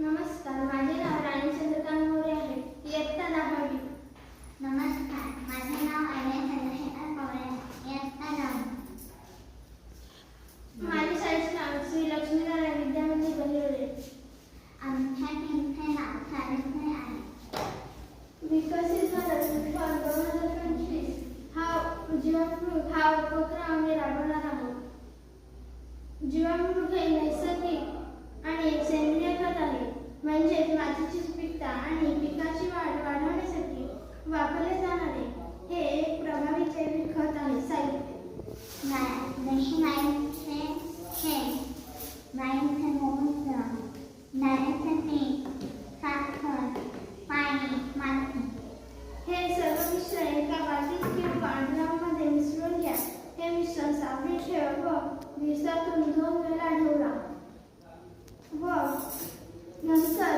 नमस्कार माझे नाव राणी चंद्रकांत मोरे आहे. इयत्ता दहावी. नमस्कार माझे नाव अजय चंद्रशेखर पवार इयत्ता नववी माझ्या शाळेचे नाव श्री लक्ष्मीनारायण विद्यामंदिर बहिरोडे आमच्या टीमचे नाव सावित्री आहे. विकसित भारत फॉर दोन हजार पंचवीस हा जीवामृत हा उपक्रम आम्ही राबवणार आहोत. जीवामृत हे नैसर्गिक आणि पाणी हे सर्व मिश्रण एका बाटलीत किंवा ड्रममध्ये मिसळून घ्या. हे मिश्रण सावलीत ठेवा व दिवसातून दोन वेळा ढवळा. व नंतर